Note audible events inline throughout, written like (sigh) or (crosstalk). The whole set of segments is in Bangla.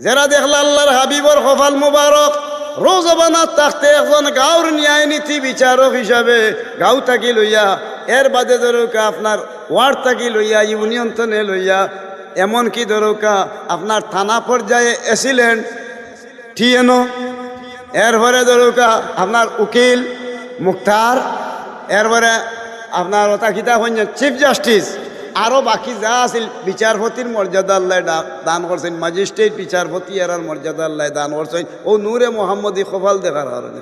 যারা দেখল আল্লাহর হাবিবর কপাল মুবারক রোজবানাত থাকতে একজন গাঁর ন্যায় নীতি বিচারক হিসাবে গাঁও থাকি লইয়া, এর বাদে ধরুকা আপনার ওয়ার্ড থাকি লইয়া, ইউনিয়ন তনে লইয়া, এমনকি ধরুকা আপনার থানা পর্যায়ে এসিলেন টিএনও এরপরে ধরুকা আপনার উকিল, মুক্তার এরপরে আপনার ওটা কিতা চিফ জাস্টিস আরও বাকি যা আছিল, বিচারপতির মর্যাদা আল্লাহ দান করছেন ম্যাজিস্ট্রেট বিচারপতি এরার মর্যাদা আল্লাহ দান করছেন। ও নূরে মোহাম্মদী খোফাল দেখার কারণে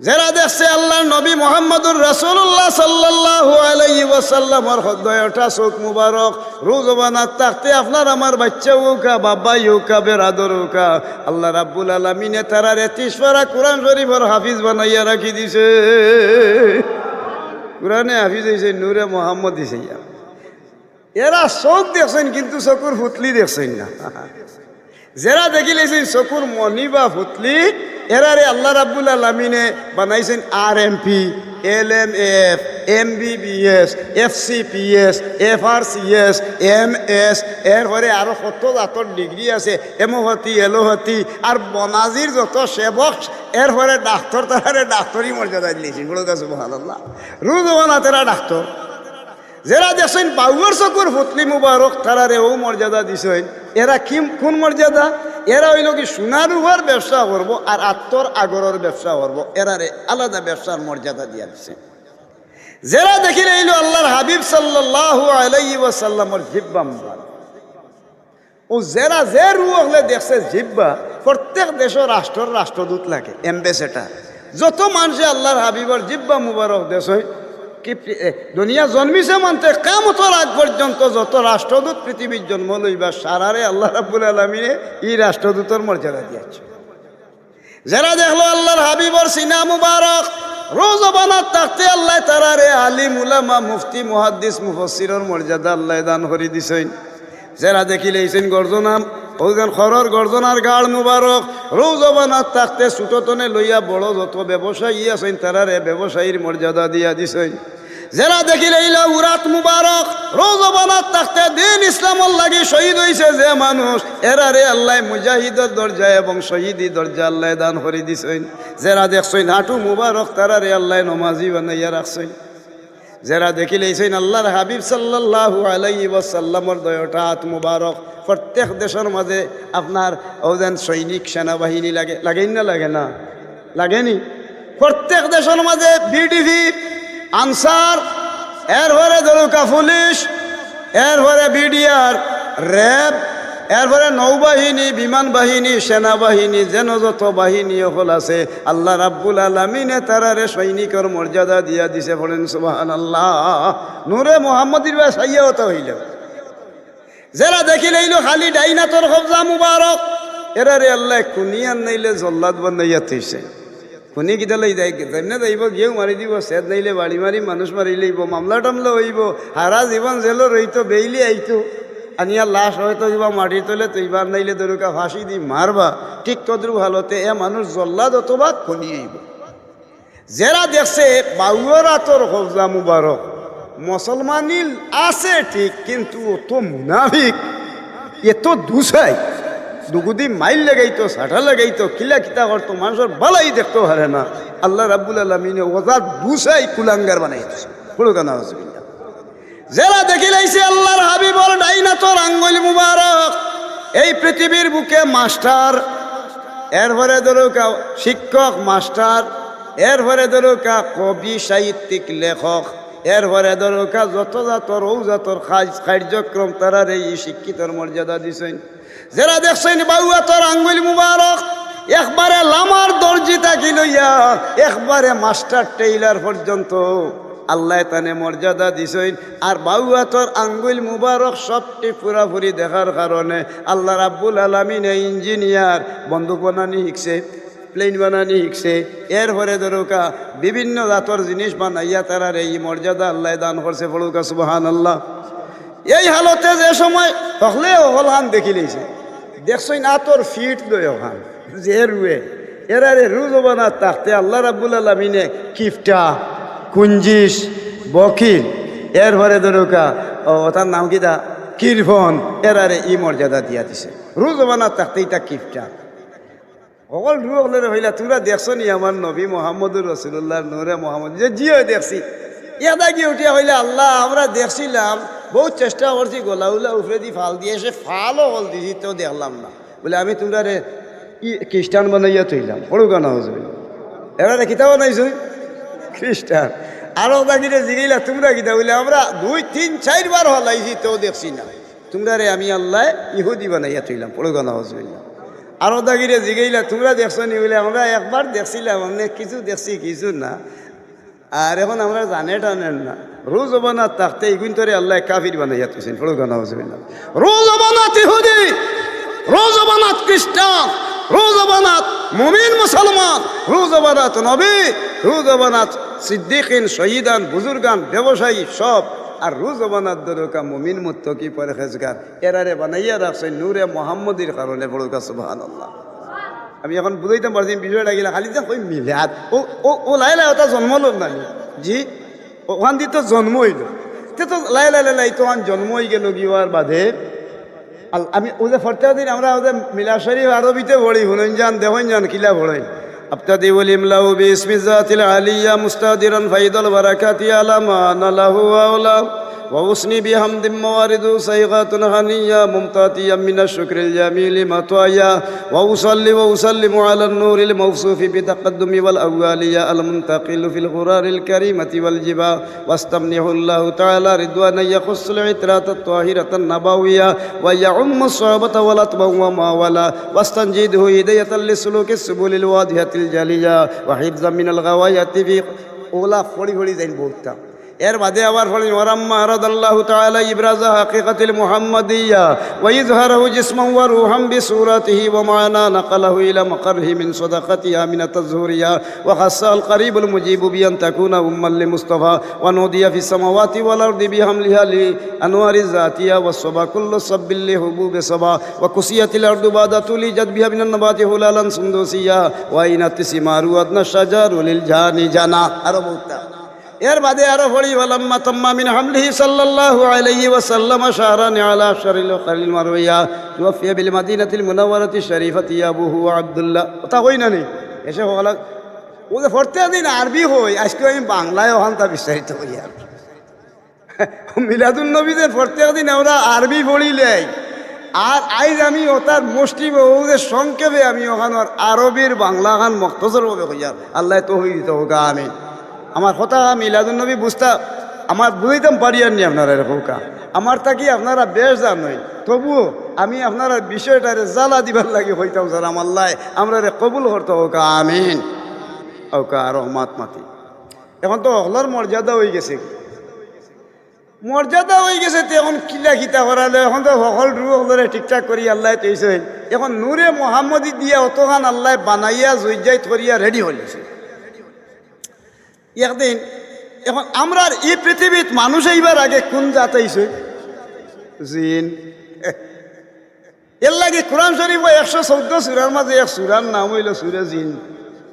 যারা দেখছে আল্লাহ নবী মোহাম্মদুর রাসূলুল্লাহ সাল্লাল্লাহু আলাইহি ওয়াসাল্লামর হৃদয়টা চোখ মুবারক রোজবানাত থাকতে আপনার আমার বাচ্চা হোকা বাবা হোকা, বেরাদর হোকা, আল্লাহ রাব্বুল আলামিনে তারা রেতিস পারা কোরআন শরীফর হাফিজ বানাইয়া রাখি দিছে। কোরআনে হাফিজ হয়েছে নূরে মোহাম্মদ ইয়া। এরা চোখ দেখছেন, কিন্তু চকুর ফুতলি দেখছেন না যারা দেখিলেছেন চকুর মনি বা ফুতলি এরারে আল্লাহ রাব্বুল আলমিনে বানাইছেন R M P L M F M B B S F C P S F R C S M S এরপরে আরও কত জাতর ডিগ্রি আছে, এমোহতি, এলোহতি, আর বনাজির যত সেবক এরপরে ডাক্তার তারারে ডাক্তরি মর্যাদা দিয়েছেন। বলে গেছে ভালো রুজ বানাতেরা ডাক্তার। যারা দেখছেন বাউর চকুর ফুতলি মুবারক তারারে ও মর্যাদা দিছেন। এরা কি কোন মর্যাদা? এরা হইল কি সোনার উহার ব্যবসা করব আর আত্মর আগরের ব্যবসা করব। এরারে আলাদা ব্যবসার মর্যাদা দিয়া দিছে। যারা দেখিলে এইল আল্লাহর হাবিব সাল্লাল্লাহু আলাইহি ওয়াসাল্লামর জিব্বা মুবারক। ও যারা যে রু হলে দেখছে জিব্বা প্রত্যেক দেশের রাষ্ট্রের রাষ্ট্রদূত লাগে এম্বেসেডার যত মানুষে আল্লাহর হাবিবর জিব্বা মুবারক দেশ হয় কি দুনিয়া জন্মিছে মানতে কামতর আগ পর্যন্ত যত রাষ্ট্রদূত পৃথিবীর জন্ম লইবা সারারে আল্লাহ রাব্বুল আলমিনে এই রাষ্ট্রদূতর মর্যাদা দিয়েছে। যারা দেখল আল্লাহর হাবিবর সিনা মুবারক রোজ বানাত থাকতে আল্লাহ তারারে আলিম, উলামা, মুফতি, মুহাদ্দিস মুফসিরর মর্যাদা আল্লাহ দান করে দিছেন। যারা দেখিলেছেন গর্জনা ওইখান খরর গর্জনার গাড় মুবারক রোজ বানাত থাকতে ছোটতনে লইয়া বড় যত ব্যবসায়ী আছেন, তারারে ব্যবসায়ীর মর্যাদা দিয়া দিছেন। যারা দেখিলে ইলা উরাত মুবারক রোজ বানাত থাকতে দিন ইসলামর লাগি শহীদ হইছে যে মানুষ, এরারে আল্লাহ মুজাহিদের দরজা এবং শহীদি দরজা আল্লাহ দান করে দিছেন। যারা দেখছেন হাঁটু মুবারক, তারারে আল্লাহ নমাজি বানাইয়া রাখছেন। যারা দেখিলেছেন আল্লাহর হাবিব সাল্লাল্লাহু আলাইহি ওয়াসাল্লামর দয়টা মুবারক, প্রত্যেক দেশের মাঝে আপনার ওজন সৈনিক সেনাবাহিনী লাগে লাগেই না, লাগে না? লাগেনি? প্রত্যেক দেশের মাঝে বিডিভি আনসার, এরপরে দলুকা পুলিশ, এরপরে বিডিআর র্যাব এরপরে নৌবাহিনী বিমান বাহিনী সেনাবাহিনী যেন যত বাহিনী হল আছে। আল্লাহ রাব্বুল আলমিনে তারারে সৈনিকর মর্যাদা দিয়া দিছে বলেন সুবাহান আল্লাহ নূরে মোহাম্মদীর বা সাইয়া হতে হইল। যারা দেখিলেইল খালি ডাইনাতর কবজা মুবারক। এরারে আল্লাহ কুনিয়ান নাইলে জল্লাদ বানাইয়া থইছে। খুনি কিটা লই যাই, যেমনে যাইব, গিয়েও মারি দিব, সেদ নাইলে বাড়ি মারি, মানুষ মারি লইব, মামলা টামলা হইব হারা জীবন জেলো রইতো বেইলি আইতো। আনিয়া লাশ হয়তো মাটি মাটির তলে তৈবার নাইলে দরুকা ফাঁসি দি মারবা। ঠিক তদ্রু ভালোতে এ মানুষ জল্লাদ অথবা আইব যারা দেখছে বাউরা তোর হজা মুবারক। মুসলমানিল আছে ঠিক, কিন্তু অত মুনাফিক। এত দুসাই। দুগুদি মাইল লাগাইতো, সাঠা লাগাইতো, কিলা কিতা করতো, মানুষের বালাই দেখতে পারে না। আল্লাহ রাব্বুল আলমিনে ওজা দুসাই কুলাঙ্গার বানাই দিছে পুরোকানা হসবিল্লা যারা দেখিলাইছে আল্লাহর হাবিবর ডাইনাতর আঙ্গুল মুবারক, এই পৃথিবীর বুকে মাস্টার, এরপরে ধরুকা শিক্ষক মাস্টার, এরপরে ধরুকা কবি, সাহিত্যিক, লেখক, এরপরে ধরুকা যত জাতর, ও জাতর কার্যক্রম তারার এই শিক্ষিতর মর্যাদা দিছেন। যারা দেখছেন বাউয়াতর আঙ্গুল মুবারক, একবারে লামার দর্জি থাকি লইয়া, একবারে মাস্টার টেইলার পর্যন্ত আল্লাহ তানে মর্যাদা দিছেন। আর বাউয়াতর আঙ্গুল মুবারক সবটি পুরাপুরি দেখার কারণে আল্লাহ রাব্বুল আলমিনে ইঞ্জিনিয়ার, বন্দুক বানানি শিখছে প্লেন বানানি শিখছে। এরপরে ধরুকা বিভিন্ন জাতর জিনিস বানাইয়া তারার এই মর্যাদা আল্লাহ দান করছে ফলুকা সুবাহান আল্লাহ এই হালতে যে সময় হলে হলান দেখি লইছে দেখছই না তোর ফিট দই ওখান যে রুয়ে। এরারে রুজ বানা তাকতে আল্লাহ রাব্বুল আলমিনে কিফটা কুঞ্জিস বকিল এরপরে ধরুকা ও, তার নাম কিটা কিরফন, এরারে ই মর্যাদা দিয়া দিছে রু জমানাত থাকতে এটা কিফটা অকল রু হলে হইলা তোমরা দেখছ নি আমার নবী মোহাম্মদুর রসুল্লাহ নূরে মোহাম্মদ। যে জিও দেখছি, ইয়াদা গিয়ে উঠিয়া হইলে, আল্লাহ, আমরা দেখছিলাম, বহুত চেষ্টা করছি গোলাউলা উফরে দি ফাল দিয়ে সে ফালও হল দিছি তো দেখলাম না। বলে, আমি তোমরা রে খ্রিস্টান বানাইয়া তৈলাম পড়ু গানা হজবে এরা রে কিতা বানাইছো খ্রিস্টান। আরও দাগিরে জিগাইলা, তোমরা কিতা বলে আমরা দুই, তিন চারবার হলাইছি তো দেখছি না। তোমরা রে আমি আল্লাহ ইহুদি বানাইয়া তৈলাম পড়ু গানা হজবে আরও দাগিরে জিগাইলা, তোমরা দেখছ নি বলে আমরা একবার দেখছিলাম, অনেক কিছু দেখছি, কিছু না। আর এখন আমরা জানে টানেন না। রোজ অবানাত থাকতে ইগুন তরে আল্লাহ কাফির বানাইয়া তুছেন পড়ো গানা হজবে না রোজ অবানাত ইহুদি রোজ অবানাত খ্রিস্টান। রোজ অবানাত মুমিন মুসলমান রোজ অবানাত নবী রোজ অবানাত সিদ্দিকিন, শহীদান, বুজুর্গান, ব্যবসায়ী সব। আর রোজ অবানাত দরকা মুমিন মুত্তকি পরহেজগার। এরারে বানাইয়া রাখছে নূরে মোহাম্মদির কারণে বড় কাছে আল্লাহ আমি এখন বুঝাইতে পারছি, বিষয়টা গেলে খালি যে কই মিলাদ। ও ও ও লাই লাই ওটা জন্ম লোক না জি? ওখান দিয়ে তো জন্ম হইল তে লাই লাই লাই তো জন্ম হয়ে গেল গিয়ার বাদে? আমি ওদের ফরতা দিন, আমরা ওদের মিলা আরবিতে পড়ি হুনন যান দেহন যান কিলা পড়েন আবতাদি উলিম লাহু বিসমিজাতিল আলিয়া মুস্তাদিরান ফাইদুল বারাকাতি আলামা নালাহু আওলা। وأثني بحمد موارد صيغات غنية ممتاتيا من الشكر الجميل مطوايا وأصلي وأسلم على النور الموصوف بتقدم والأوالية المنتقل في الغرار الكريمة والجبا. واستمنح الله تعالى رضوانا يخص العترات الطاهرة النبوية. ويعم الصعوبة والأطبا وما ولا. واستنجده هدية لسلوك السبل الواضحة الجلية. وحفظا من الغواية في أولى فوري فوري زين بولتا এর বাদে আবার ফড়ি ওরাম্মা আরাদ আল্লাহ তাআলা ইবরাজা হাকিকাতিল মুহাম্মাদিয়া ওয়া ইজহারাহু জিসমান ওয়া রূহান বিসূরাতিহি ওয়া মা'না নাকালাহু ইলা মাকারহি মিন সাদাকাতিহা মিন আত-তাযহুরিয়া ওয়া খাসসা আল-কারীব আল-মুজিব বি আন তাকুনা উম্মান লিমুস্তাফা ওয়া নুদিয়া ফিস সামাওয়াতি ওয়াল আরদি বিহামলিহা লি আনওয়ারিজ জাতিয়া ওয়া সাবা কুল্লু সাব্বিল লি হুবুবি সাবা ওয়া কুসিয়াতিল আরদু বাদা তুলিজাত বিহা মিনান নাবাতি হুলালান সুন্দুসিয়া ওয়া ইনাতি সিমারু আদনা শাজারু লিল জানি জানা আরও বলতা এর বাদে আরও পড়ি, ওয়ালাম্মা তাম্মা মিন হামলিহি সাল্লাল্লাহু আলাইহি ওয়া সাল্লাম শাহরান আলা শারিল কালিল মারওয়া তুওফিয়া বিল মাদিনাতিল মুনাওয়ারাতি শরীফাতি আবুহু আব্দুল্লাহ। ওটা কই না নি? এসে হলা ও যে পড়তে দিন আরবি হই, আজকে আমি বাংলায় ওখান তা বিস্তারিত হই আর (laughs) মিলাদুল নবীদের প্রত্যেক দিন আমরা আরবি পড়িলে আর আইজ আমি ওটার মুষ্টি ওদের সংক্ষেপে আমি ওখানোর আরবির বাংলা খান মক্তজর ভাবে হইয়ার আল্লাহ তো হই দিত হোক আমি আমার কথা মিলাদুল নবী বুঝতা, আমার বুঝাইতাম পারি নি আপনারা হোকা আমার তাকি আপনারা বেশ জানই। তবুও আমি আপনারা বিষয়টারে জ্বালা দিবার লাগে হইতাম স্যার আমার লাই। আমরা কবুল করতে হোক, আমিন। ওকা রহমাত মাতি। এখন তো হলার মর্যাদা হয়ে গেছে। মর্যাদা হয়ে গেছে তো এখন কিলা খিতা করালে? এখন তো সকল রু সকলরে ঠিকঠাক করি আল্লাহ তৈছে এখন নূরে মোহাম্মদি দিয়া অতখান আল্লাহ বানাইয়া, জইজাই থরিয়া রেডি হয়েছে একদিন, এখন আমরা এই পৃথিবীত মানুষ এইবার আগে কোন জাত আইছে জিন। এর লাগে কোরআন শরীফ একশো চৌদ্দ সুরার মাঝে এক সুরার নাম হইল সুরে জিন।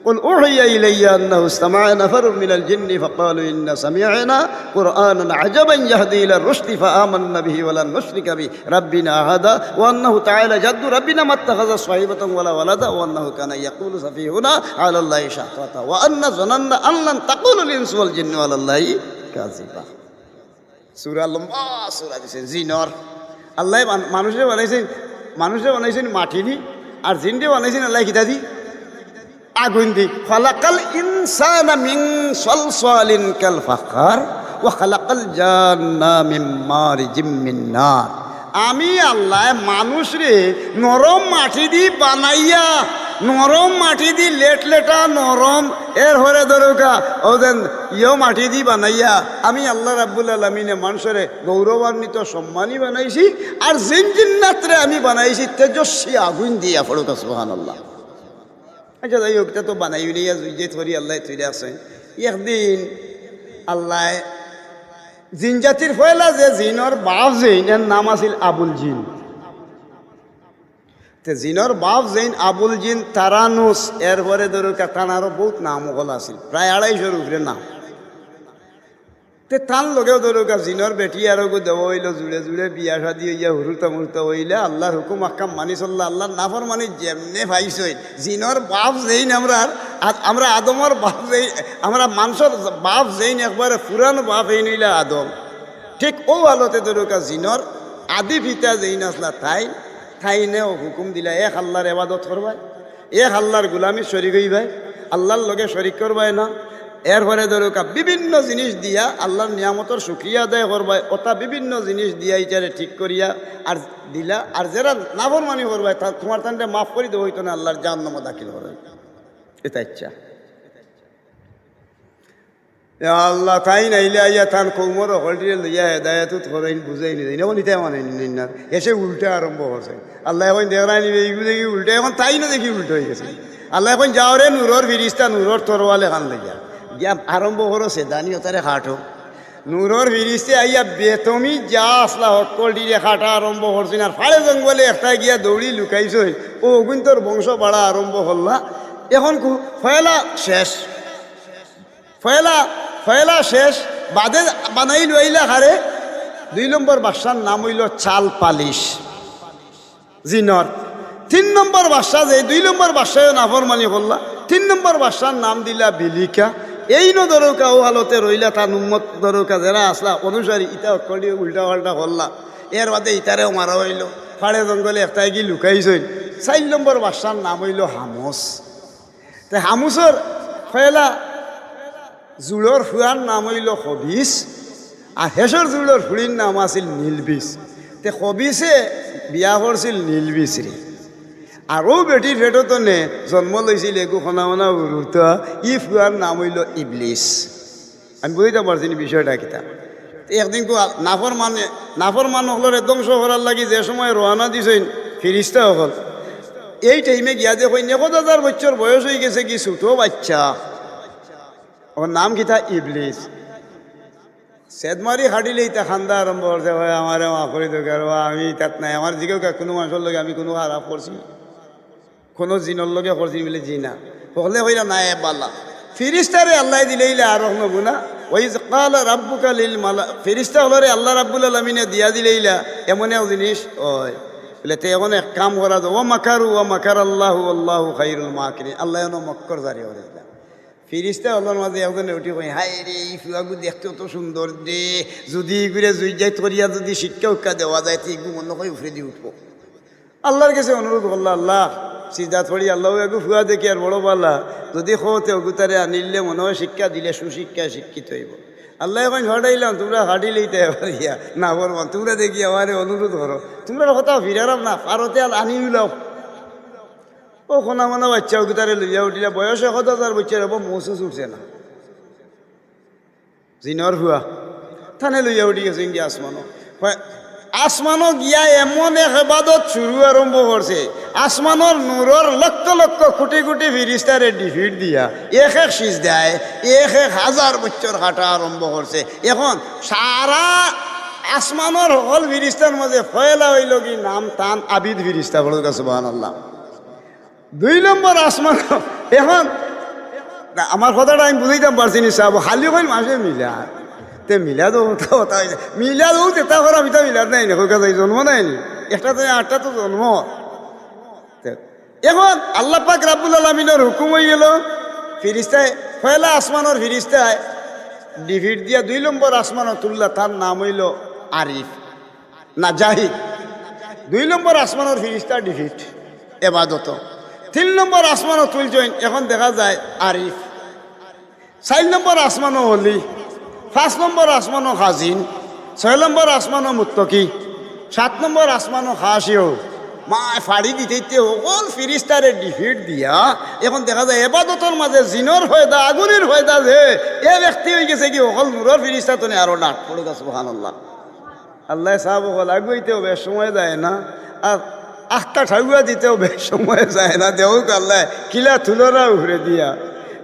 قل أوحي إلي أنه استمع نفر من الجن فقالوا إنا سمعنا قرآنا عجبا يهدي إلى الرشد فآمنا به ولن نشرك به ربنا أحدا وأنه تعالى جد ربنا ما اتخذ صاحبة ولا ولدا وأنه كان يقول سفيهنا على الله شهوة وأن ظننا أن لن تقول الإنس والجن على الله كاذبا সুরা লম্বা সুরা দিয়েছেন জিনর আল্লাহ মানুষে বানাইছেন মানুষে বানাইছেন মাটি দি আর জিনটে বানাইছেন আল্লাহ কিতা দি আগুন দি, খালাকাল ইনসানা মিন সলসলিন কাল ফাখার, ওয়া খালাকাল জান্না মিন মারিজিম আমি আল্লাহ, মানুষ রে, নরম মাটি দি বানাইয়া, নরম মাটি দি লেট লেটা নরম, এর হরে দরকা ওদের ইয় মাটি দি বানাইয়া, আমি আল্লাহ রাব্বুল আলমিনে মানুষরে গৌরবান্বিত সম্মানই বানাইছি, আর জিন জিন্নাত্রে আমি বানাইছি, তেজস্বী আগুন দিয়া ফড়ুকা সুহান আল্লাহ আচ্ছা যাই হোক তো বানাই জুই যে থরি, আল্লাহ তৈরি আছে একদিন আল্লাহ, জিন জাতির ফয়লা যে জিনর বাপ জিন এর নাম আছিল আবুল জিন। তে জিনর বাপ জৈন আবুল জিন তারানুস, এরপরে ধরো তানারও বহুত নাম ওগুলো আছিল, প্রায় আড়াইশোর উপরে নাম। তে তান লগেও ধরুক জিনর বেটি আর দেব হইল জুড়ে জুড়ে বিয়া শাদি হইয়া হুরুতা মুহূর্তা হইলে আল্লাহর হুকুম আকাম মানি চললা আল্লাহর নাফর মানি যেমনে ভাইছই জিনর বাপ যেইন আমরা আমরা আদমর বাপ যেই, আমরা মানুষের বাপ যেইন একবারে পুরানো বাপ এই নইলে আদম। ঠিক ও আলোতে ধরুক জিনর আদি পিতা যেইন আসলা তাই তাই নে হুকুম দিলা, এক আল্লাহর এবাদত করবাই এক আল্লাহর গুলামি শরিক হইবাই আল্লাহর লগে শরিক করবাই না। এরপরে ধরুক বিভিন্ন জিনিস দিয়া আল্লাহর নিয়ামতর সুক্রিয়া আদায় করবাই ওটা বিভিন্ন জিনিস দিয়া ইটারে ঠিক করিয়া আর দিলা, আর যারা নাফরমানি করবাই তা তোমার তান্ডে মাফ করে দেবো হইতো না, আল্লাহর জাহান্নাম দাখিল করবে এটা ইচ্ছা। আল্লাহ, তাই নাইলে আইয়া তান কৌমর হলটিরে লইয়া হেদায়ত ধরেন বুঝাই নি যাই নিতে মানে না, এসে উল্টে আরম্ভ হচ্ছে আল্লাহ এখন দেওয়াই নিবে এইগুলো দেখি উল্টে, এখন তাই না দেখি উল্টো হয়ে গেছে। আল্লাহ এখন যাও রে, নূরর ফিরিস্তা, নূরর তরওয়ালে খান লইয়া। গিয়া আরম্ভ সে দানি ওতারে খাটো নূরর ফিরিস্তে আইয়া বেতমি যা আসলা হকল দিয়ে খাটা আরম্ভ করছেন আর ফাড়ে জঙ্গলে একটা গিয়া দৌড়ি লুকাইছই। ও অগুন তোর বংশ বাড়া আরম্ভ করলা এখন ফয়লা শেষ। ফয়লা ফয়লা শেষ। বাদে বানাই লইলা হারে দুই নম্বর বাসার নাম হইল চাল পালিশ। জিনর তিন নম্বর বাসা যে দুই নম্বর বাসায় নাফরমানি করলা তিন নম্বর বাসার নাম দিলা বিলিকা। এই ন দরকা ও হালতে রইলা তার উম্মত দরকা যারা আসলা, অনুসারী ইটা অকলি উল্টা পাল্টা করলা। এর বাদে ইটারেও মারা হইল। ফাড়ে জঙ্গলে একটাই গিয়ে লুকাইছই চার নম্বর বাসার নাম হইল হামস। তে হামুসর ফয়লা জুড়র ফুয়ার নাম হইল হবিস আর হেসর জুড়র ফুড়ির নাম আছিল নীলবিষ তে হবিসে বিয়া করছিল নীলবিষ রে। আৰু বেটিৰ ফেটতো নে জন্ম লৈছিল একো শুনা শুনা উৰুতা ই ফুয়ার নাম হইল ইবলিস আমি বুঝতে পারছি বিষয়টা কিতা। একদিন কো নাফর মানে নাফর মানুষ হলের ধ্বংস করার লাগি যে সময় রওনা দিছেন ফিরিস্তা হল। এই টাইমে গিয়া দেখুন এক হাজার বছর বয়স হয়ে গেছে কি ছোট বাচ্চা। ওর নাম কিতা ইবলিস সেদমারি হাঁটিলে ইতা খান্দা আরম্ভ করছে ভাই আমারে মা করে দোকার আমি তাত নাই আমার জিগেও কোনো মানুষের লগে আমি কোনো খারাপ করছি কোনো জিনর লগে করছি বলে জি না। হলে হইলা নাই বাল্লা ফিরিস্তারে আল্লাহ দিলেইলে আর নবু না ওই কাল রাব্বুকা লিল মালা ফিরিস্তা হলরে আল্লাহ রাব্বুল আলমিনে দিয়া দিলেইলা এমন এক জিনিস ওই বলে তে এখন এক কাম করা ও মাকারু ও মাকার আল্লাহ আল্লাহ খাইরুল মাকিরি আল্লাহ এনো মক্কর জারি দিলা ফিরিস্তা হলোর মাঝে একজনে উঠি কই হাই রে এই ফুয়াগু দেখতে তো সুন্দর দে। যদি ঘুরে জুই যাই করিয়া যদি শিক্ষা উক্ষা দেওয়া যায়, তো এগু মনে হয় উফরে দিয়ে উঠবো। আল্লাহর কাছে অনুরোধ করল আল্লাহ সিজা থরি আল্লাহ এগু ফুয়া দেখি আর বড় পাল্লা যদি খোতে অগুতারে আনিলে মনে হয় শিক্ষা দিলে সুশিক্ষা শিক্ষিত হইব। আল্লাহ এখন হটাইলাম তোমরা হাঁটি লইতে পারিয়া না বলবান তোমরা দেখি আমারে অনুরোধ করো তোমরা কথা ফিরারাম না পারতে আর আনি উলাও ও কোনা মানা বাচ্চা ওগুতারে লইয়া উঠিলা বয়স এক হাজার বছর হব মৌসুস উঠছে না। জিনর হুয়া থানে লইয়া উঠি গেছে ইন্ডিয়া আসমানো হয়, আসমানো গিয়া এমন এক এবাদত শুরু আরম্ভ করছে আসমানোর নূরর লক্ষ লক্ষ কোটি কোটি ফিরিস্তারে ডিফিট দিয়া। এক এক সিজ দেয় এক এক হাজার বছর হাঁটা আরম্ভ করছে এখন সারা আসমানোর হল ফিরিস্তার মাঝে ফয়লা হইল কি নাম তান আবিদ ফিরিস্তা বড় কাছে বাহান আল্লাহ দুই নম্বর আসমান এখন আমার কথাটা আমি বুঝাইতাম পারছি নি সাহেব খালি কইল মাসে মিলা তে মিলা তো কথা কথা হয়েছে মিলা তো তেতা করা মিতা মিলা নাই না যাই জন্ম নাই নি? একটা তো, আটটা তো জন্ম। এখন আল্লাহ পাক রাব্বুল আলমিনের হুকুম হয়ে গেল, ফিরিস্তায়, পয়লা আসমানোর ফিরিস্তায়, ডিভিট দিয়া দুই নম্বর আসমানও তুললা, তার নাম হইল আরিফ, না জাহিদ। দুই নম্বর আসমানোর ফিরিস্তা ডিভিট, এবাদত। তিন নম্বর আসমানও তুলছেন এখন দেখা যায় আরিফ। চার নম্বর আসমানও হলি পাঁচ নম্বর আসমানও হাজিন ছয় নম্বর আসমানও মুত্তকি, সাত নম্বর আসমানও হাসিও মা, ফাড়ি দিতে অকল ফিরিস্তারে ডিফিট দিয়া, এখন দেখা যায় এবাদতর মাঝে জিনর হয়দা আগুনের হয়দা যে, এ ব্যক্তি হয়ে গেছে কি অকল নূরের ফিরিস্তা তো আরও নাট পড়ে গেছে বহান আল্লাহ আল্লাহ সাহেব হল আগুইতেও বেশ সময় যায় না, আর আখটা ঠাগুয়া দিতেও বেশ সময় যায় না, দেউক আল্লাহ, কিলা তুলরা উহরে দিয়া।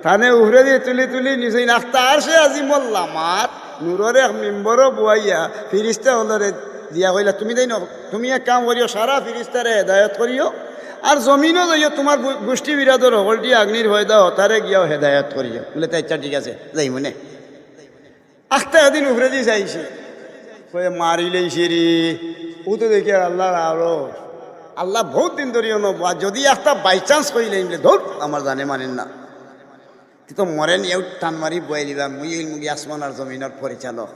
থানে উহরে দিয়ে তুলি তুলি নিচে আখটা আর সে আজি মল্লা মাত, নূররে মেম্বরও বুয়াইয়া ফিরিস্তা হলরে দিয়া কইলা, তুমি দেই তুমি এক কাম করিও, সারা ফিরিস্তারে হেদায়ত করিও। আর জমিনও যাইও তোমার গোষ্ঠী বিরাদর হলটি আগ্নির হয়ে দাও, তারে গিয়াও হেদায়ত করিও। বলে তাই আচ্ছা ঠিক আছে, যাই মনে। আখতে এদিন উপরে দিয়ে চাইছে কয়ে মারিলেইছে রে ও তো দেখি আল্লাহ আরও আল্লাহ বহুত দিন ধরিও নবা যদি একটা বাই চান্স কইলে ধর, আমার জানে মানেন না। তো মরেন এও টান মারি বয়ে দিবা। মুই মুগি আসমান আর জমিনের পরিচালক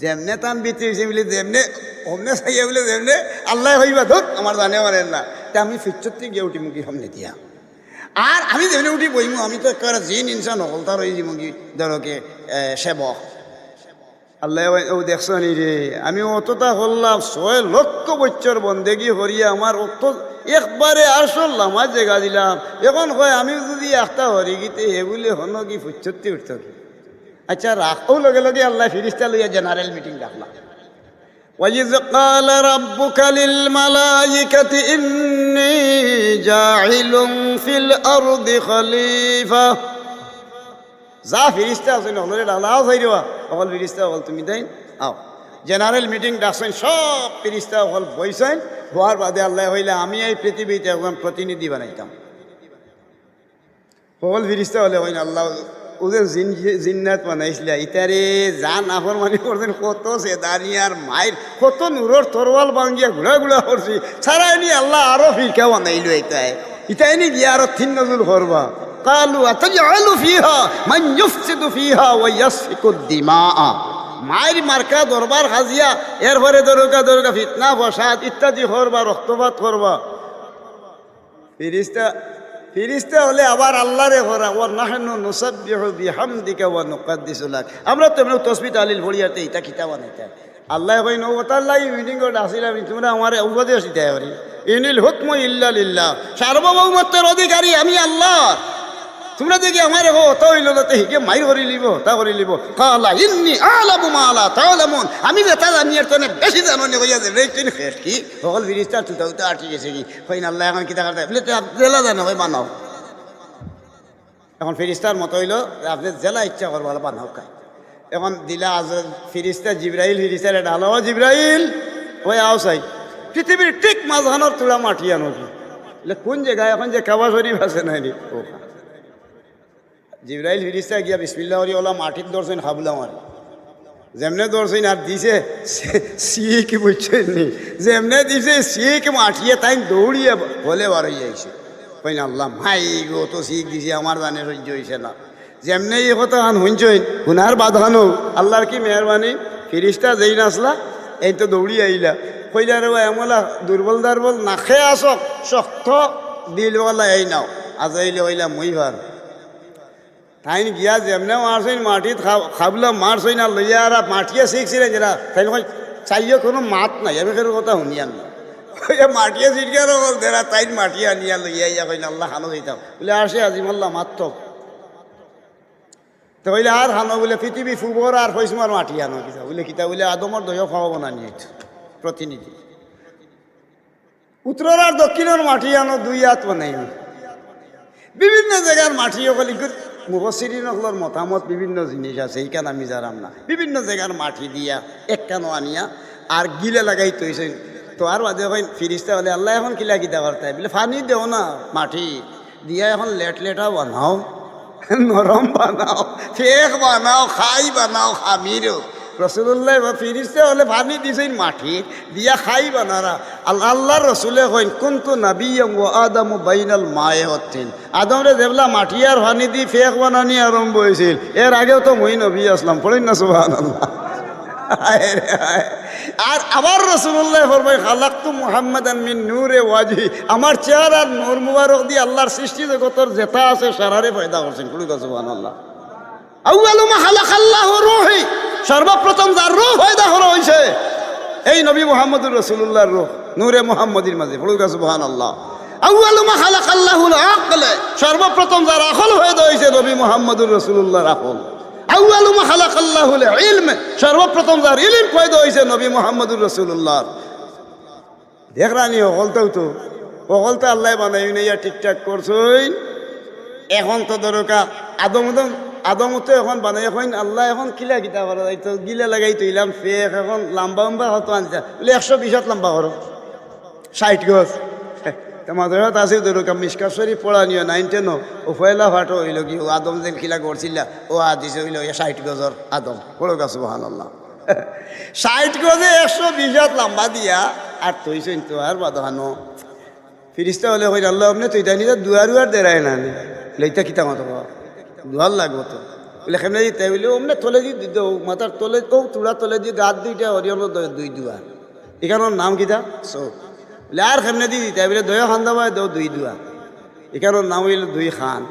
যেমনে টান বিতি হয়েছে বলে, যেমনে অমনে চাইয়া বলে, যেমনে আল্লাহ হইবা ধর আমার জানে মানেন না। তা আমি ফিরচত্তি গিয়ে উঠি মুগি সামনে দিয়া আর আমি যেমনি উঠি বইমু আমি তো একেবারে জিন ইনসান হল তার ওই মুগি ধরকে সেবক আল্লাহ ও দেখছ নি রে আমি অতটা হল্লাম ছয় লক্ষ বছর বন্দেগি হরিয়া আমার অত একবারে আসল আমার জায়গা দিলাম এখন কয় আমি যদি একটা হরি গীতে হে বলে হন কি ফুচ্ছত্তি উঠত কি আচ্ছা রাখো লগে লগে আল্লাহ ফিরিস্তা লইয়া জেনারেল মিটিং ডাকলাম وإذ قال ربك للملائكة إني جاعل في الأرض خليفة যা ফিরিস্তা আছে নহলে ডালাও চাই দিবা অকল ফিরিস্তা অকল তুমি দেন আও জেনারেল মিটিং ডাকছেন সব ফিরিস্তা অকল বইছেন হওয়ার বাদে আল্লাহ হইলে আমি এই পৃথিবীতে একজন প্রতিনিধি বানাইতাম সকল ফিরিস্তা হলে হইন আল্লাহ ওদের জিন জিন্নাত বানাইছিলা ইতারে জান আফর মানে করছেন কত সে দাঁড়িয়ার মায়ের কত নূরর তরওয়াল বাঙ্গিয়া ঘুরা ঘুরা করছি সারাই নি আল্লাহ আরো ফিরকা বানাইলো এটাই ইতাই নি গিয়া আরো তিন নজুল করবা قالوا أتجعل فيها من يفسد فيها ويسفك الدماء মায়ের মার্কা দরবার হাজিয়া, এরপরে দরকা দরকা ফিতনা ফসাদ ইত্যাদি করবা, রক্তপাত করবা। ফিরিস্তা ফিরিস্তা হলে আবার আল্লাহরে হরা ও নাহনু নুসাব্বিহু বিহামদিকা ওয়া নুকাদ্দিসু লাক। আমরা তো এমনি তসবিহ তালিল ভরিয়াতে ইতা কিতা বানাইতা আল্লাহ কই নো লাগি মিটিং করে আসিলাম তোমরা আমার উপদেশ দিতে পারি। ইনিল হুকম ইল্লা লিল্লাহ। সার্বভৌমত্বের অধিকারী আমি আল্লাহ। তোমরা দেখি আমার হো তা হইল না তো হিকে মাই করি লিব তা করি লিব। কালা ইন্নি আলাবু মালা তাহলামুন আমি যে তা জানি আর তোনে বেশি জানো নি কইয়া দেবে কি? সকল ফিরিস্তা তুই তো আটকে গেছে কি? কই আল্লাহ, এখন কিতা করতে বলে জেলা জানো ভাই বানাও। এখন ফিরিস্তার মতো হইল, আপনি জেলা ইচ্ছা করব বানাও কাই এখন দিলা আজ ফিরিস্তা জিব্রাইল, ফিরিস্তার এটা হলো জিব্রাইল, ওই আও চাই পৃথিবীর ঠিক মাঝখানোর তুলা মাটি আনো কোন জায়গায় এখন যে কাবা শরীফ আছে নাই ও জিব্রাইল ফিরিস্তা গিয়া বিসমিল্লা হরি ওলা মাটির দর্শন হাবলা মারি। যেমনে দর্শন আর দিছে কি বুঝছেন নি। যেমনে দিছে কি মাটিয়ে তাই দৌড়িয়ে বলে বার হয়ে যাইছে কই না আল্লাহ, মাই গো, তো শিখ দিছে, আমার জানে সহ্য হয়েছে না। যেমনে এই কথা হান শুনছেন, শুনার বাধানো আল্লাহর কি মেহরবানি? ফিরিস্তা যেই নাচলা এই তো দৌড়ি আইলা। কইলা, রে এমলা দুর্বল দার্বল নাখে আসক, শক্ত দিলওয়ালা এই নাও। আজ আইলে ওইলা মুই ভার। তাইন গিয়া যেমনে মারছইন মাটিত খাবলা মারছইন আর লইয়া আর মাটিয়ে শিখছিলেন যারা তাই চাইও কোনো মাত নাই আমি কোনো কথা শুনিয়ান না মাটিয়ে বল দেরা তাইন মাটিয়ে আনিয়া লইয়া ইয়া কইন আল্লাহ হানো দিতাম বলে আসে আজিমাল্লাহ মাত্র তো বলে আর হানো বলে পৃথিবী ফুবর আর হইসমার মাটি আনো কিতা বলে কিতা বলে আদমর দয় খাওয়াবো না নিয়ে প্রতিনিধি উত্তর আর দক্ষিণের মাটি আনো দুই হাত বানাই বিভিন্ন জায়গার মাটি মুবসিরিনকলর মতামত বিভিন্ন জিনিস আছে এইখান আমি জানাম না। বিভিন্ন জায়গার মাটি দিয়া একখানো আনিয়া, আর গিলে লাগাই তৈছে তো আর বাদে হয় ফিরিস্তা হলে আল্লাহ, এখন কিলা কিতা করতে বলে, ফানি দেও না, মাটি দিয়া এখন লেট লেটা বানাও, নরম বানাও, ফেক বানাও, খাই বানাও খামিরও রসুল্লাহ বা ফিরিস্তে হলে পানি দিছেন মাটি দিয়া খাই বানারা আল্লাহ আল্লাহ রসুলে কইন কোনটো নাবি ও আদম বাইনাল মায়ে হতেন আদমরে দেবলা মাটি আর পানি দি ফেক বানানি আরম্ভ হয়েছিল এর আগেও তো মই নবী আসলাম, পড়েন না সুবাহ আর আবার রসুল্লাহ ফরমাই খালাক্তু মুহাম্মদ মিন নূরে ওয়াজি আমার চেহারার নূর মুবারক দিয়ে আল্লাহর সৃষ্টি জগতর যেটা আছে, সারারে ফায়দা করছেন। কুড়ি সুবাহ আল্লাহ সর্বপ্রথম যার রূহ পয়দা করা হয়েছে এই নবী মুহাম্মদুর রসুল্লাহর রূহ, নূরে মুহাম্মদির মাঝে। ফুলুকা সুবহান আল্লাহ আউয়ালুমা খালাকাল্লাহুল আকলে সর্বপ্রথম যার আকল পয়দা হয়েছে নবী মুহাম্মদুর রসুল্লাহর আকল আউয়ালুমা খালাকাল্লাহুল ইলম সর্বপ্রথম যার ইলম পয়দা হয়েছে নবী মুহাম্মদুর রসুল্লাহর দেখরানি অকলটাও তো। অকলটা আল্লাহ বানাই ঠিকঠাক করছই। এখন তো দরকা আদম আদম আদমতো এখন বানাই, এখন আল্লাহ এখন কিলা কিতা করা যাইতো গিলা লাগাই তৈলাম ফেক এখন লম্বা লম্বা হতো আনছে। বলে একশো বিশত লম্বা করো ষাট গছ মাদ্রাসাত আছে দরকার মিসকাশ্বরী পড়া নিও নাইন টেন ও ফয়লা ফাটো হইল কি ও আদম যেন খিলা করছিলা ও আদিছে হইল ষাট গজর আদম। পড়ো গাছ বহান আল্লাহ ষাট গজে একশো বিশ হাত লম্বা দিয়া। আর তৈছেন তো আর বাদহানো। ফিরিস্তা হলে হইল আল্লাহ, আপনি তুই জানি দুয়ার উয়ার দেরায় না? নি লইতা কিতা মতো দুয়ার লাগবো তো। বলে কেমনে দিতে বলে, অমনে তলে দি দিতে মাথার তলে ও চূড়া তলে দিয়ে গাত দুইটা হরিয়ন দুই দুয়ার এখানোর নাম কিতা চোখ বলে, আর কেমনে দি দিতে বলে, দয়া খান দাবা দেও দুই দুয়া। এখানোর নাম হইল দুই খান।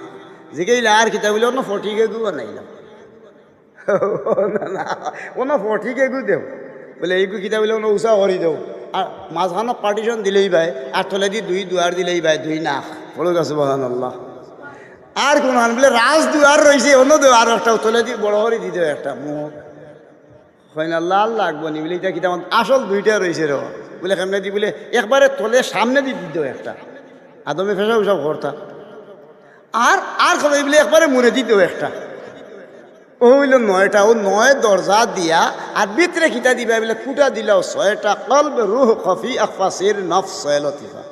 জিকাইলে আর কিতা বলে, অন্য ফটিকে গু বানাইলাম না না। (laughs) অন্য ফটিকে গু দেও। বলে, এইগু কিতা বলে, অন্য উষা করি দেও। আর মাঝখানো পার্টিশন দিলেই ভাই আর তলে দি দুই দুয়ার দিলেই ভাই দুই নাক পড়ে গেছে বহান আল্লাহ আর কোন আন বলে, রাজ দুয়ার রয়েছে অন্য দুয়ার একটা তলে দি, বড় করে দিতে একটা মুখ। হয় না, লাল লাগবো নি। বলে, এটা কিতা আসল দুইটা রয়েছে র। বলে, কেমনে দি? বলে, একবারে তলে সামনে দি দিত একটা। আদমে ফেসা সব করতা। আর আর খবর বলে, একবারে মনে দিত একটা। ও হইল নয়টা, ও নয় দরজা দিয়া, আর ভিতরে খিতা দিবা, বলে, কুটা দিলাও ছয়টা, কলব রুহ কফি আফাসির নফ ছয় লতিফা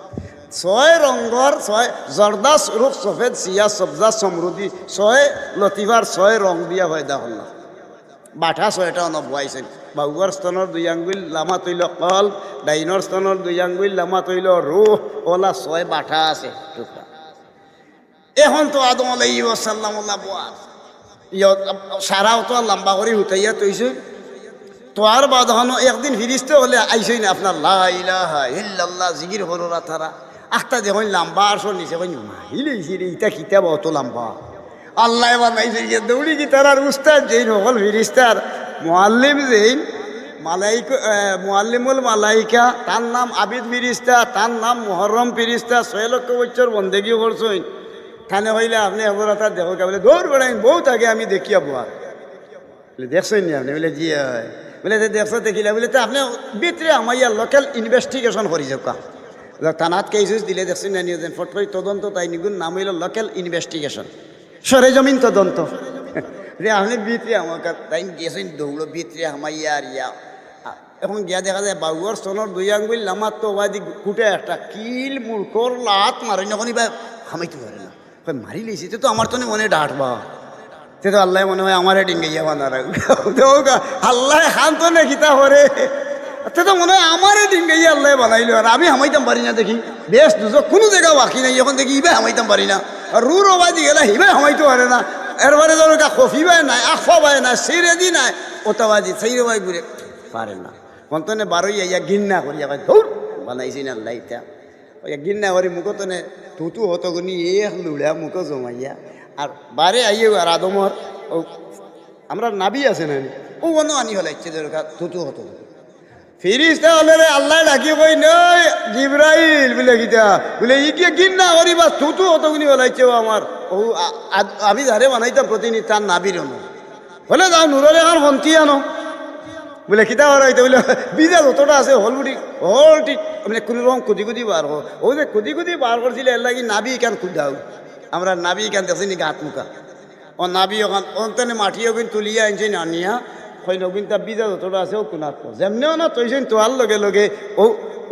ছয় রঙর ছয় জর্দা রূপ সফেদ সিয়া সবজা সমৃদ্ধি ছয় লতিফার ছয় রং দিয়া হয় হল্লা বাঠা ছয়টা নবুৱাইছে বাহুৱাৰ স্তনৰ দুই আঙ্গুল লামা তৈল কল, ডাইনৰ স্তনৰ দুই আঙ্গুল লামা তৈল রুহ ওলা ছয় বাঠা আছে টুকরা এখন তো আদম আলাই সাল্লাম বোয়ার সারাও তো লম্বা করে হুতাইয়া তৈছে তোয়ার বাদ হন একদিন ফিরিস্তে হলে আইসই না আপনার লাহা জিগির হররা তারা আখটা দেখুন লম্বা আসর নিচে কই মাহিলেছি রে ইটা কিতাব অত লম্বা। আল্লাহ বানাইছে গিয়ে দৌড়ি কি তার আর উস্তাদ যেইন হল ফিরিস্তার মোয়াল্লিম যেইন, মালাইক মোয়াল্লিমুল মালাইকা তার নাম আবিদ ফিরিস্তা তার নাম মহরম ফিরিস্তা ছয় লক্ষ বছর বন্দেগি করছইন থানে হইলে আপনি অবরতা দেখো বলে দৌড় বেড়াইন বহুত আগে আমি দেখিয়া বোয়া বলে, দেখছেন নি আপনি? বলে, জি বলে যে দেখছ, দেখিলে, বলে, তো আপনি ভিতরে আমার ইয়ার লোকাল ইনভেস্টিগেশন করি যাওকা থানাত কেসেস দিলে দেখছেন না নিয়ে ফটোই তদন্ত তাই নিগুন নাম হইল লোকাল ইনভেস্টিগেশন সরে জমিন তদন্ত। রে, আপনি ভিতরে আমার তাই গেছেন, দৌড়ো ভিতরে আমার ইয়ার ইয়া। এখন গিয়া দেখা যায় বাবুয়ার সোনর দুই আঙ্গুল লামার তো ওয়াদি কুটে একটা কিল মুড়কর লাত মারি যখন বা হামাইতে পারে না। মারি লিছি তো আমার তো মনে ডাঁটবা তে তো আল্লাহ মনে হয় আমারে ডিঙ্গাইয়া বানার আল্লাহ খান তো নে খিতা হরে তে তো মনে হয় আমারে ডিঙ্গাইয়া আল্লাহ বানাইলো। আর আমি হামাইতাম পারি না, দেখি। বেশ দুজো কোনো জায়গা বাকি নাই। এখন দেখি ইবে হামাইতাম পারি না। আর রুর ওবাদি গেলা হিবে হামাইতে পারে না। এরবারে ধরো কফি বাই নাই, আফা বাই নাই, সিরে দি নাই ওতাবাজি সেইরে বাই ঘুরে পারে না। কন্তনে বারোই ইয়া গিন্না করি, আবার ধর, বানাইছি না আল্লাহ ইটা ওই গিন্না করি মুখো তনে তুতু হতো গুনি, এক লুড়া মুখো জমাইয়া। আর বারে আইয়ে আর আদমর, ও, আমরা নাবি আছে না ও, অন্য আনি হলে, ইচ্ছে দরকার তুতু হতো ফিরিস্তা হলে আল্লাহ ডাকি কই নই, জিব্রাইল বলে গীতা। বলে ই কি গিন্না করি বা তুতু হতো গুনি হলাইছে ও আমার। ও আমি ধারে বানাইতাম প্রতিনিধি তার নাবির হলে যাও নুরলে এখন হন্তি আনো। বলে কিতা হর হইতে বলে বিজা যতটা আছে হল বুটি, হল ঠিক মানে কোনো রকম কুদি কুদি বার কর ও যে কুদি কুদি বার করছিল, এর লাগি নাবি কেন খুদাও? আমরা নাবি কেন দেখছি নি গাত মুখা। ও নাবি ওখান অন্তনে মাটি ওখান তুলিয়া আনছে হয় নবীন তা বিজা যতটা আছে, ও কুনাত যেমনিও না তৈছেন তোয়ার লগে লগে, ও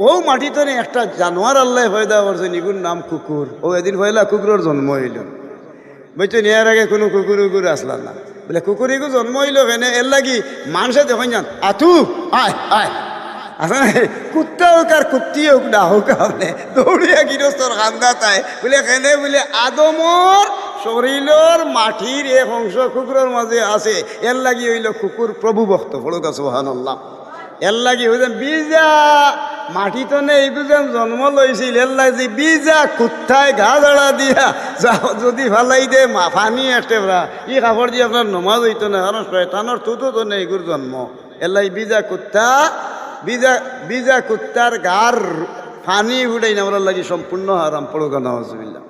ও মাটি তো একটা জানোয়ার আল্লাহ দেওয়া করছে, নিগুর নাম কুকুর। ও এদিন হইলা কুকুরের জন্ম হইল। বুঝছ নিয়ার আগে কোনো কুকুর উকুর আসলাম না। বলে কুকুরিকু জন্ম হইল কেনে? এর লাগি মানুষে দেখুন যান আতু, আয় আয়। আসলে কুত্তা হোক আর কুত্তি হোক না হোক, আপনি দৌড়িয়া গৃহস্থর খান্দা তাই। বলে, কেনে? বলে, আদমর শরীরের মাটির এ অংশ কুকুরের মাঝে আছে। এর লাগি হইল কুকুর প্রভু ভক্ত ফলক আছে মহানল্লাহ এর লাগি হইলেন বিজা। মাটি তো নেই বুঝেন, জন্ম লইছিল। এর লাগি বিজা, কুত্থায় ঘা জড়া দিয়া। যাও, যদি ফালাই দে, মা ফানি একটা ই কাপড় দিয়ে আপনার নমাজ হইতো না, কারণ শয়তানোর তুতো তো নেই গুর জন্ম। এর লাগি বিজা, কুত্তা, বিজা বিজা, কুত্তার গার ফানি উঠাই না ওরার লাগি সম্পূর্ণ হারাম, পড়ো গান হজবিল্লা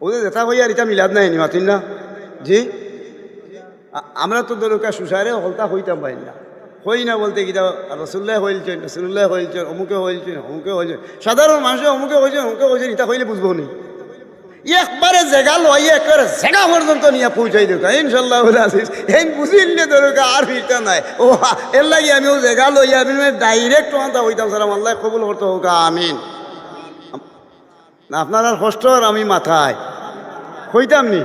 ওদের দেখা হই আর এটা মিলাদ নাই নি, মাতিন না? জি? আমরা তো দরকার সুসারে হলতা হইতাম পাই না। হই না বলতে গীতা রসুল্লাহ হইলছেন রসুল্লাহ হইলছেন অমুকে হইলছেন অমুকে হইলছেন সাধারণ মানুষে অমুকে হয়েছেন অমুকে হয়েছেন ইটা হইলে বুঝব নি। একবারে জেগা লই একবারে জেগা পর্যন্ত নিয়ে পৌঁছাই দেবো ইনশাল্লাহ আসিস হেন বুঝিলে দরকার আর ফিরতে নাই। ও এর লাগি আমি ও জেগা লই আমি ডাইরেক্ট তোমার হইতাম, সালাম আল্লাহ কবুল করতে হোক, আমিন। আপনার আর আমি মাথায়। হইতাম নি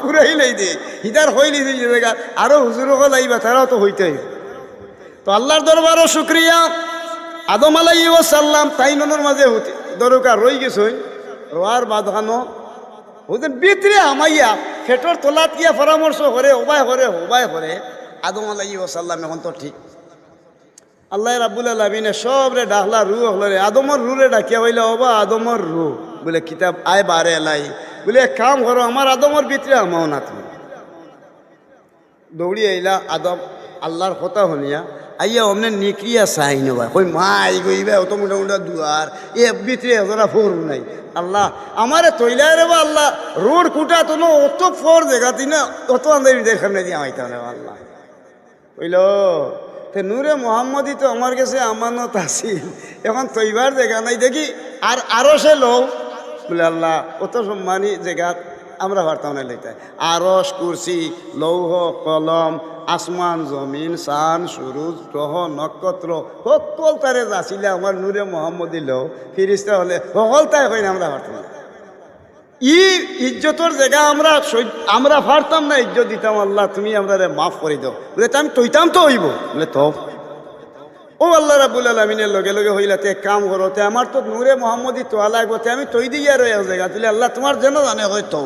পুরাই লাই দে হিতার হইলি জায়গা। আরও হুজুর হল আইবা তারাও তো হইতে তো আল্লাহর দরবারও শুক্রিয়া। আদম আলাই সাল্লাম তাই ননের মাঝে হতে দরকার রই গেছই। রোয়ার বাঁধানো। ওদের ভিতরে আমাইয়া ফেটর তোলাত গিয়া পরামর্শ করে হবাই করে হবাই করে। আদম আলাই সাল্লাম এখন তো ঠিক। আল্লাহ রাবুল আলমিনে সব রে ডাকলা রু হলো রে, আদমর রু রে ডাকিয়া হইলে ওবা আদমর রু। বলে কিতাব, আয় বারে এলাই। বলে কাম করো, আমার আদমর ভিতরে আমাও না তুমি দৌড়ি আইলা, আদম, আল্লাহর কথা শুনিয়া, আইয়া অমনে নিকরিয়া চাই নবা কই মা আই গইবা অত মোটা মোটা দুয়ার, এ ভিতরে এজরা ফোর নাই। আল্লাহ, আমারে তৈলাই রে বা আল্লাহ, রোড কুটা তো অত ফোর জায়গাতি না অত আন্দাজ দেখানে দিয়ে আমাইতাম আল্লাহ। কইল তে নূরে মোহাম্মদই তো আমার কাছে আমানত আছিল। এখন তৈবার জায়গা নাই, দেখি। আর আরও সে লও বলে আল্লাহ, অত সম্মানী জায়গাত আমরা পারতাম না লিখতে আরস কুরসি, লৌহ, কলম, আসমান, জমিন, সান, সুরুজ, গ্রহ, নক্ষত্র, সকল তারে যাচিলে আমার নূরে মোহাম্মদী লও ফিরিস্তা হলে সকল তাই হয় না আমরা পারতাম না। ই ইজ্জতর জায়গা আমরা আমরা পারতাম না ইজ্জত দিতাম, আল্লাহ তুমি আমরা মাফ করে দাও। বলে আমি তৈতাম তো হইব। বলে, তো। ও আল্লাহ রাবুল আলমিনের লগে লগে হইলা, তে কাম করো, তে আমার তো নূরে মোহাম্মদী তোয়া লাগবো তে আমি তৈ দিয়ে রয়ে জায়গা তুলে আল্লাহ তোমার যেন জানে হয় তো।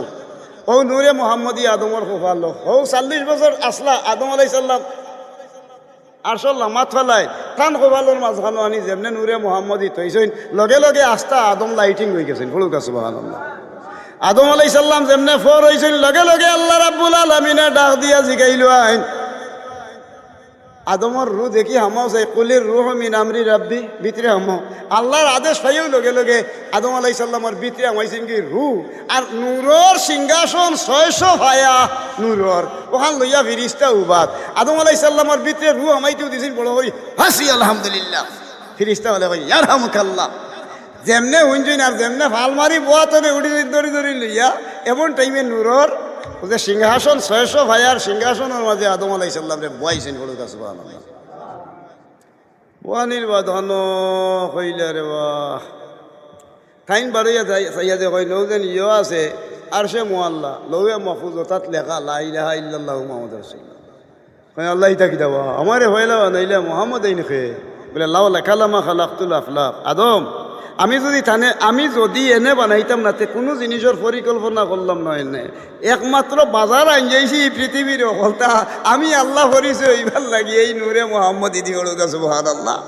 ও নূরে মোহাম্মদী আদমর লোক ও চাল্লিশ বছর আসলা, আদম আলাই সাল্লাম আসল মাত ফেলাই টান খোফালোর মাঝখানো আনি যেমনে নূরে মোহাম্মদী তৈছেন। লগে লগে আস্থা আদম লাইটিং হয়ে গেছেন ফলুক আছে আল্লাহ আদম আলাই সাল্লাম যেমনে ফর হয়েছিল লগে লগে আল্লাহ রাব্বুল আলমিনে ডাক দিয়া জিগাইল আইন। আদমর রু দেখি হামাও চাই, কলির রুহ মিন আমরি রাব্বি, ভিতরে হামাও। আল্লাহর আদেশ পাইও লগে লগে আদম আলাই সাল্লামর ভিতরে হামাইছেন কি রু আর নূরর সিংহাসন ছয়শো ভায়া নূরর। ওখান লইয়া ফিরিস্তা উবাদ। আদম আলাই সাল্লামর ভিতরে রু হামাইতেও দিছেন, বড় করি হাসি, আলহামদুলিল্লাহ। ফিরিস্তা হলে ভাই ইয়ার হামুকাল্লাহ যেমনে হুঞ্জুন আর যেমনে ভালো মারি বোয়া তবে উঠি দড়ি দড়ি লইয়া এমন টাইমে নূরর যে সিংহাসন ছয়শো ভাইয়ার সিংহাসনের মাঝে আদম আলাই সাল্লাম রে বয়াইছেন বড় কাছে বোয়ানির বা ধন কইলে রে বাহ বারইয়া যাই চাইয়া যে কই নৌ যেন ইয় আছে, আর সে মোয়াল্লা লৌয়ে মফুজ তাত লেখা লাই লাহা ইল্লাল্লাহ মোহাম্মদ রাসূলুল্লাহ। কই আল্লাহ ইতা কি দাবা আমারে হইলা নাইলে মোহাম্মদ এই নখে বলে, লাউ লেখালামা খালাকতুল আফলাক। আদম আমি যদি থানে, আমি যদি এনে বানাইতাম না কোনো জিনিসের পরিকল্পনা করলাম না এনে। একমাত্র বাজার আইন যাইছি এই পৃথিবীর অকলতা। আমি আল্লাহ করিছে, এইবার লাগি এই নূরে মোহাম্মদ ইদি হলো গাছ আল্লাহ